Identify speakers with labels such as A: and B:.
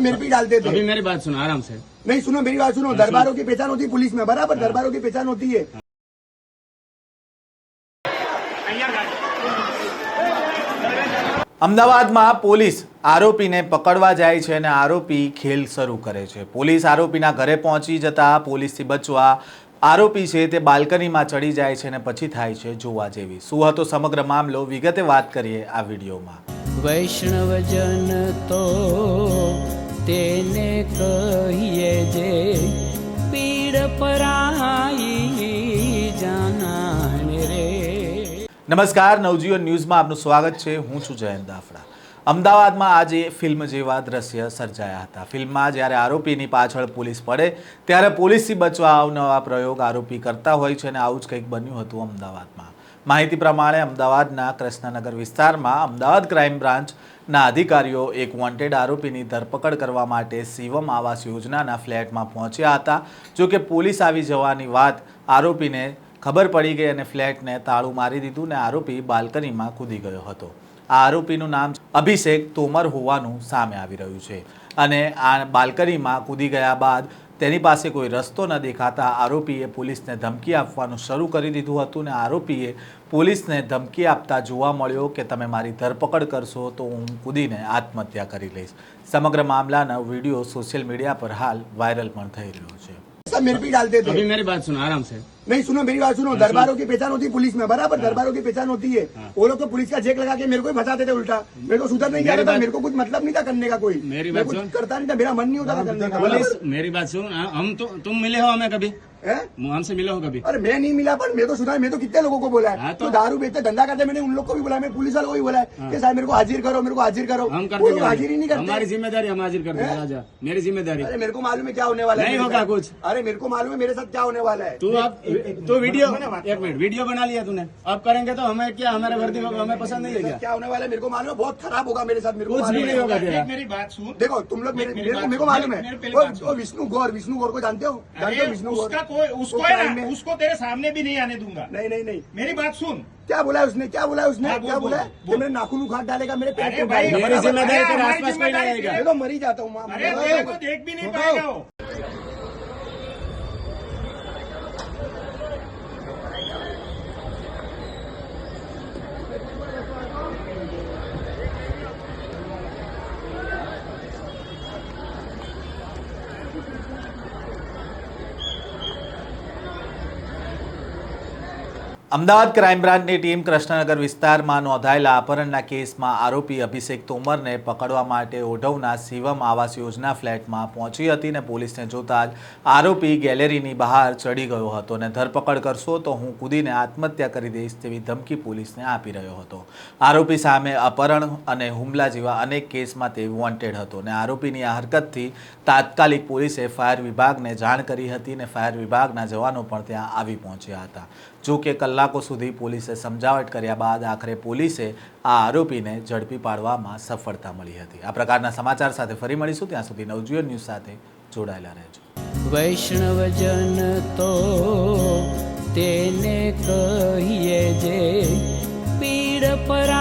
A: सब मेरे पे ही डालते थे
B: अभी मेरी बात सुनो आराम से
A: नहीं सुनो मेरी बात सुनो दरबारों की पहचान होती है पुलिस में बराबर दरबारों की पहचान होती है
C: અમદાવાદમાં પોલીસ આરોપીને પકડવા જાય છે અને આરોપી ખેલ શરૂ કરે છે પોલીસ આરોપીના ઘરે પહોંચી જતા પોલીસથી બચવા આરોપી છે તે બાલ્કનીમાં ચડી જાય છે અને પછી થાય છે જોવા જેવી શું હતો સમગ્ર મામલો વિગતે વાત કરીએ આ વિડીયોમાં
D: વૈષ્ણવજન તો તેને કહીએ જે પીડ પરાઈ જાનાને રે.
C: નમસ્કાર, નવજીવન ન્યૂઝમાં આપનું સ્વાગત છે. હું છું જયંત દાફડા. અમદાવાદમાં આજે ફિલ્મ જેવા દ્રશ્ય સર્જાયા હતા. ફિલ્મમાં જ્યારે આરોપીની પાછળ પોલીસ પડે, ત્યારે પોલીસથી બચવા આવનવા પ્રયોગ આરોપી કરતા હોય છે અને આવું જ કંઈક બન્યું હતું અમદાવાદમાં. માહિતી પ્રમાણે અમદાવાદના કૃષ્ણનગર વિસ્તારમાં અમદાવાદ ક્રાઇમ બ્રાન્ચના અધિકારીઓ એક વોન્ટેડ આરોપીની ધરપકડ કરવા માટે શિવમ આવાસ યોજનાના ફ્લેટમાં પહોંચ્યા હતા. જોકે પોલીસ આવી જવાની વાત આરોપીને ખબર પડી ગઈ અને ફ્લેટને તાળું મારી દીધું ને આરોપી બાલ્કનીમાં કૂદી ગયો હતો. આ આરોપીનું નામ અભિષેક તોમર હોવાનું સામે આવી રહ્યું છે અને આ બાલ્કનીમાં કૂદી ગયા બાદ તેની પાસે કોઈ રસ્તો ન દેખાતા આરોપીએ પોલીસને ધમકી આપવાનું શરૂ કરી દીધું હતું ને આરોપીએ પોલીસને ધમકી આપતા જોવા મળ્યો કે તમે મારી ધરપકડ કરશો તો હું કૂદીને આત્મહત્યા કરી લઈશ. સમગ્ર મામલાનો વીડિયો સોશિયલ મીડિયા પર હાલ વાયરલ પણ થઈ રહ્યો છે.
B: મેરે બાત સુનો આરામ સે
A: नहीं सुनो मेरी बात सुनो दरबारों की पहचान होती है पुलिस में बराबर दरबारों की पहचान होती है। वो लोग तो पुलिस का चेक लगा के मेरे को ही फंसाते थे उल्टा। मेरे को सुधर नहीं जाता था मेरे को कुछ मतलब नहीं था करने का कोई।
B: मेरी बात
A: कुछ
B: सुन।
A: करता नहीं था मेरा मन नहीं होता था करने का।
B: पुलिस मेरी बात सुन। हाँ, हम तो तुम मिले हो हमें कभी?
A: हैं?
B: हमसे मिले हो कभी?
A: अरे मैं नहीं मिला पर मैं तो सुना मैं तो कितने लोगों को बोला है?
B: हाँ,
A: तो
B: तो-
A: दारू बेचते धंधा करते मैंने उन लोग को भी बोला मैं पुलिस वालों को भी बोला है कि साहब मेरे को हाजिर करो मेरे को हाजिर करो।
B: हम करते
A: हाजिर ही नहीं
B: नहीं? हमारी
A: करते
B: ज़िम्मेदारी हम हाजिर कर देंगे राजा। मेरी ज़िम्मेदारी।
A: अरे मेरे को मालूम है क्या होने वाला है
B: नहीं होगा कुछ।
A: अरे मेरे को मालूम है मेरे साथ क्या होने वाला है।
B: तू अब तो वीडियो एक मिनट वीडियो बना लिया तूने। अब करेंगे तो हमें क्या हमारे वर्दी हमें पसंद नहीं है क्या?
A: क्या होने वाला है? मेरे को मालूम है बहुत खराब होगा मेरे साथ मेरे को
B: कुछ भी नहीं होगा तेरा।
E: मेरी बात सुन।
A: देखो तुम लोग मेरे को मालूम है। विष्णु गौर विष्णु गौर को जानते हो? जानते हो विष्णु गौर?
E: उसको है उसको तेरे सामने भी नहीं आने दूँगा।
A: नहीं नहीं नहीं।
E: मेरी बात सुन।
A: क्या बोला उसने? क्या बोला उसने?
E: हाँ,
A: क्या
E: बोला
A: वो। मेरे नाखून उखाड़ डालेगा मेरे पेट
E: अरे
A: को
B: मेरी ज़िम्मेदारी
A: तो जाता हूँ
E: देख भी नहीं पाएगा
C: અમદાવાદ ક્રાઇમ બ્રાન્ચની ટીમ કૃષ્ણનગર વિસ્તારમાં નોંધાયેલા અપહરણના કેસમાં આરોપી અભિષેક તોમરને પકડવા માટે ઓઢવના શિવમ આવાસ યોજના ફ્લેટમાં પહોંચી હતી અને પોલીસને જોતા જ આરોપી ગેલેરીની બહાર ચડી ગયો હતો અને ધરપકડ કરશો તો હું કૂદીને આત્મહત્યા કરી દઈશ તેવી ધમકી પોલીસને આપી રહ્યો હતો. આરોપી સામે અપહરણ અને હુમલા જેવા અનેક કેસમાં તે વોન્ટેડ હતો અને આરોપીની આ હરકતથી તાત્કાલિક પોલીસે ફાયર વિભાગને જાણ કરી હતી અને ફાયર વિભાગના જવાનો પણ ત્યાં આવી પહોંચ્યા હતા. જો કે કલાકો સુધી પોલીસે સમજાવટ કર્યા બાદ આખરે પોલીસે આ આરોપીને ઝડપી પાડવામાં સફળતા મળી હતી. આ પ્રકારના સમાચાર સાથે ફરી મળીશું. ત્યાં સુધી નવજીવન ન્યૂઝ સાથે જોડાયેલા રહેજો.
D: વૈષ્ણવજન તો તેને કહીએ જે પીડ પરાઈ